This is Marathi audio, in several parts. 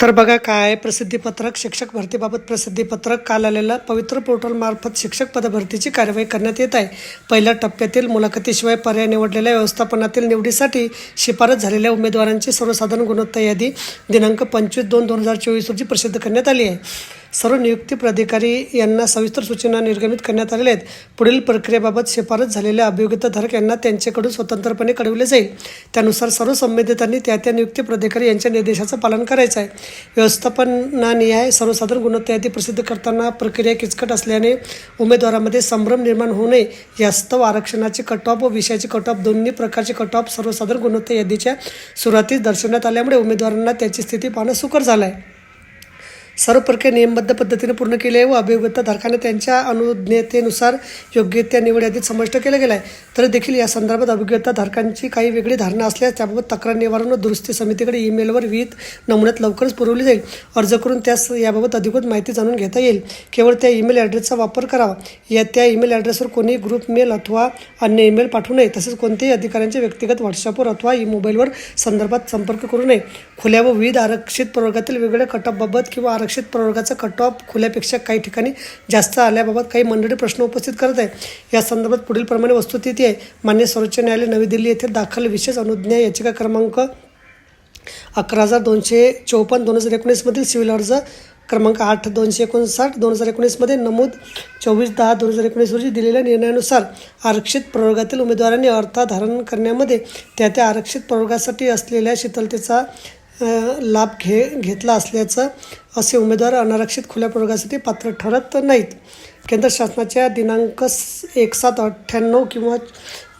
तर बघा काय प्रसिद्धीपत्रक शिक्षक भरतीबाबत प्रसिद्धीपत्रक. काल आलेलं पवित्र पोर्टलमार्फत शिक्षक पदभरतीची कार्यवाही करण्यात येत आहे. पहिल्या टप्प्यातील मुलाखतीशिवाय पर्याय निवडलेल्या व्यवस्थापनातील निवडीसाठी शिफारस झालेल्या उमेदवारांची सर्वसाधारण गुणवत्ता यादी दिनांक पंचवीस दोन दोन हजार चोवीस रोजी प्रसिद्ध करण्यात आली आहे. सर्व नियुक्ती प्राधिकारी यांना सविस्तर सूचना निर्गमित करण्यात आलेल्या आहेत. पुढील प्रक्रियेबाबत शिफारस झालेल्या अभियोगिताधारक यांना त्यांच्याकडून स्वतंत्रपणे कळविले जाईल. त्यानुसार सर्व संबंधितांनी त्या त्या नियुक्ती प्राधिकारी यांच्या निर्देशाचं पालन करायचं आहे. व्यवस्थापनानिहाय सर्वसाधारण गुणवत्ता यादी प्रसिद्ध करताना प्रक्रिया किचकट असल्याने उमेदवारामध्ये संभ्रम निर्माण होऊ नये. यास्तव आरक्षणाचे कट ऑफ व विषयाचे कट ऑफ दोन्ही प्रकारचे कट ऑफ सर्वसाधारण गुणवत्ता यादीच्या सुरुवातीस दर्शवण्यात आल्यामुळे उमेदवारांना त्याची स्थिती पाहणं सुकर झालं आहे सर्व प्रक्रिया नियमबद्ध पद्धतीने पूर्ण केली आहे व अभियोग्यताधारकाने त्यांच्या अनुज्ञतेनुसार योग्य त्या निवड यादीत समाविष्ट केलं गेलं आहे तर देखील या संदर्भात अभियोग्यताधारकांची काही वेगळी धारणा असल्यास त्याबाबत तक्रार निवारण व दुरुस्ती समितीकडे ईमेलवर विहित नमुन्यात लवकरच पुरवली जाईल. अर्ज करून त्यास याबाबत अधिकृत माहिती जाणून घेता येईल. केवळ त्या ईमेल ॲड्रेसचा वापर करावा. या त्या ईमेल ॲड्रेसवर कोणी ग्रुप मेल अथवा अन्य ईमेल पाठवू नये. तसेच कोणत्याही अधिकाऱ्यांच्या व्यक्तिगत व्हॉट्सअपवर अथवा ई मोबाईलवर संदर्भात संपर्क करू नये. खुल्या व विविध आरक्षित प्रवर्गातील वेगवेगळ्या कटअपबाबत किंवा आरक्षित प्रवर्गाचा कट ऑफ खुल्यापेक्षा काही ठिकाणी जास्त आल्याबाबत काही मंडळी प्रश्न उपस्थित करत आहे या संदर्भात पुढील प्रमाणे वस्तुस्थिती आहे. मान्य सर्वोच्च न्यायालय नवी दिल्ली येथे दाखल विशेष अनुज्ञा याचिका क्रमांक अकरा हजार दोनशे चौपन्न दोन हजार एकोणीसमधील सिव्हिल अर्ज क्रमांक आठ दोनशे एकोणसाठ दोन हजार एकोणीसमध्ये नमूद चोवीस दहा दोन हजार एकोणीस रोजी दिलेल्या निर्णयानुसार आरक्षित प्रवर्गातील उमेदवारांनी अर्थ धारण करण्यामध्ये त्या त्या आरक्षित प्रवर्गासाठी असलेल्या शीतलतेचा लाभ घे घेतला असल्याचं असे उमेदवार अनारक्षित खुल्या प्रवर्गासाठी पात्र ठरत नाहीत. केंद्र शासनाच्या दिनांक स- एक सात अठ्ठ्याण्णव किंवा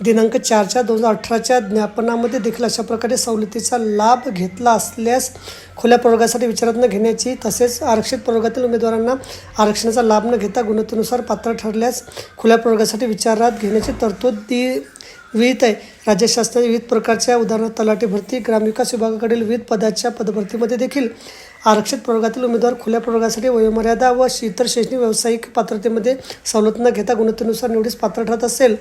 दिनांक चारच्या दोन हजार अठराच्या ज्ञापनामध्ये देखील अशा प्रकारे सवलतीचा लाभ घेतला असल्यास खुल्या प्रवर्गासाठी विचारात न घेण्याची तसेच आरक्षित प्रवर्गातील उमेदवारांना आरक्षणाचा लाभ न घेता गुणवत्तेनुसार पात्र ठरल्यास खुल्या प्रवर्गासाठी विचारात घेण्याची तरतूद दी विहित आहे. राज्य शासनाच्या विविध प्रकारच्या उदाहरणार्थ तलाठी भरती ग्रामविकास विभागाकडील विविध पदाच्या पदभरतीमध्ये देखील आरक्षित प्रवर्गातील उमेदवार खुल्या प्रवर्गासाठी वयोमर्यादा व इतर शैक्षणिक व्यावसायिक पात्रतेमध्ये सवलत न घेता गुणवत्तेनुसार निवडीस पात्र ठरत असेल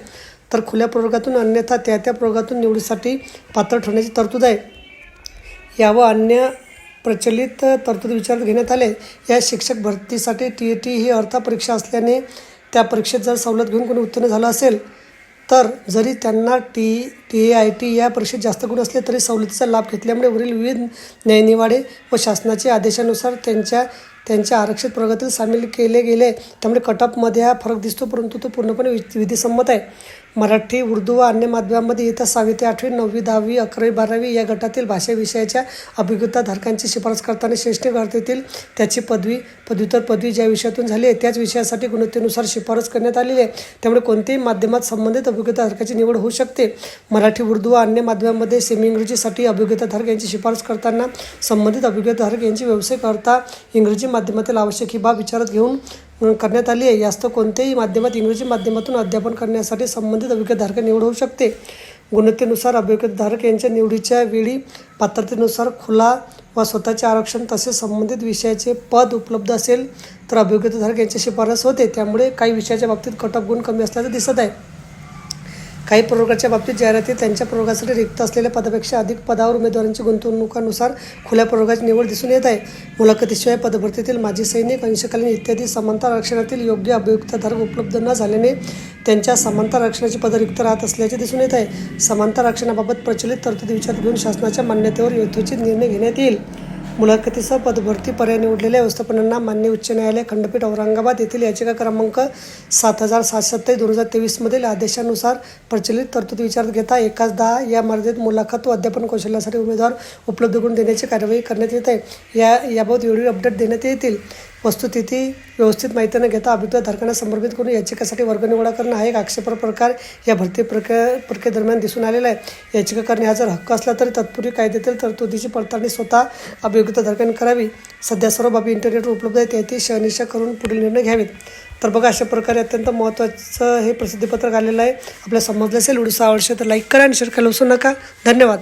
तर खुल्या प्रवर्गातून अन्यथा त्या त्या प्रवर्गातून निवडीसाठी पात्र ठरण्याची तरतूद आहे. यावर अन्य प्रचलित तरतूद विचारात घेण्यात आले. या शिक्षक भरतीसाठी टी ए टी ही अर्था परीक्षा असल्याने त्या परीक्षेत जर सवलत घेऊन कोणी उत्तीर्ण झालं असेल तर जरी त्यांना T T A I T या परीक्षेत जास्त गुण असले तरी सवलतीचा लाभ घेतल्यामुळे वरील विविध न्यायनिवाडे व शासनाच्या आदेशानुसार त्यांच्या त्यांच्या आरक्षित प्रगतीत सामील केले गेले. त्यामुळे कटअपमध्ये हा फरक दिसतो परंतु तो पूर्णपणे वि- विधिसंमत आहे. मराठी उर्दू व अन्य माध्यमांमध्ये इयत्ता सहावी ते आठवी नववी दहावी अकरावी बारावी या गटातील भाषा विषयाच्या अभिज्ञताधारकांची शिफारस करताना शैक्षणिक अर्हतेतील त्याची पदवी पदव्युत्तर पदवी ज्या विषयातून झाली आहे त्याच विषयासाठी गुणवत्तेनुसार शिफारस करण्यात आलेली आहे. त्यामुळे कोणत्याही माध्यमात संबंधित अभिज्ञताधारकाची निवड होऊ शकते. मराठी उर्दू व अन्य माध्यमांमध्ये सेमी इंग्रजीसाठी अभिज्ञताधारक यांची शिफारस करताना संबंधित अभिज्ञताधारक यांची व्यवसाय करता इंग्रजी माध्यमातील आवश्यक ही बाब विचारात घेऊन करण्यात आली आहे. यास्त कोणत्याही माध्यमात इंग्रजी माध्यमातून अध्यापन करण्यासाठी संबंधित अभिज्ञधारक निवड होऊ शकते. गुणवत्तेनुसार अभिज्ञधारक यांच्या निवडीच्या वेळी पात्रतेनुसार खुला व स्वतःचे आरक्षण तसेच संबंधित विषयाचे पद उपलब्ध असेल तर अभिज्ञताधारक यांची शिफारस होते. त्यामुळे काही विषयाच्या बाबतीत कट गुण कमी असल्याचं दिसत आहे. काही प्रयोगाच्या बाबतीत जाहिराती त्यांच्या प्रयोगासाठी रिक्त असलेल्या पदापेक्षा अधिक पदावर उमेदवारांची गुंतवणुकानुसार खुल्या प्रयोगाची निवड दिसून येत आहे. मुलाखतीशिवाय पदभरतीतील माजी सैनिक अंशकालीन इत्यादी समांतर आरक्षणातील योग्य अभियुक्तधारक उपलब्ध न झाल्याने त्यांच्या समांतर आरक्षणाची पदं रिक्त राहत असल्याचे दिसून येत आहे. समांतर आरक्षणाबाबत प्रचलित तरतुदी विचारात घेऊन शासनाच्या मान्यतेवर यथोचित निर्णय घेण्यात येईल. मुलाखतीसह पदभरती पर्याय निवडलेल्या व्यवस्थापनांना मान्य उच्च न्यायालय खंडपीठ औरंगाबाद येथील याचिका क्रमांक सात हजार सातशे सत्तावीस दोन हजार तेवीसमधील आदेशानुसार प्रचलित तरतूद विचारात घेता एकाच दहा या मर्यादेत मुलाखत व अध्यापन कौशल्यासाठी उमेदवार उपलब्ध करून देण्याची कार्यवाही करण्यात येत आहे. या याबाबत वेळोवेळी अपडेट देण्यात येतील. वस्तुस्थिती व्यवस्थित माहिती न घेता अभिप्रायधारकांना समर्पित करून याचिकेसाठी वर्गनिवडा करणं हा एक आक्षेप प्रकार या भरती प्रक्रिया प्रक्रियेदरम्यान दिसून आलेला आहे. याचिका करणे हा जर हक्क असला तरी तत्पूर्वी कायद्यातील तरतुदीची पडताळणी स्वतः अभियोग्यताधारकांनी करावी. सध्या सर्व बाबी इंटरनेटवर उपलब्ध आहेत त्याची शहनिशा करून पुढील निर्णय घ्यावेत. तर बघा अशा प्रकारे अत्यंत महत्त्वाचं हे प्रसिद्धीपत्रक आलेलं आहे. आपल्या समजलं असेल व्हिडिओ आवडशे तर लाईक करा आणि शेअर करायला विसरू नका. धन्यवाद.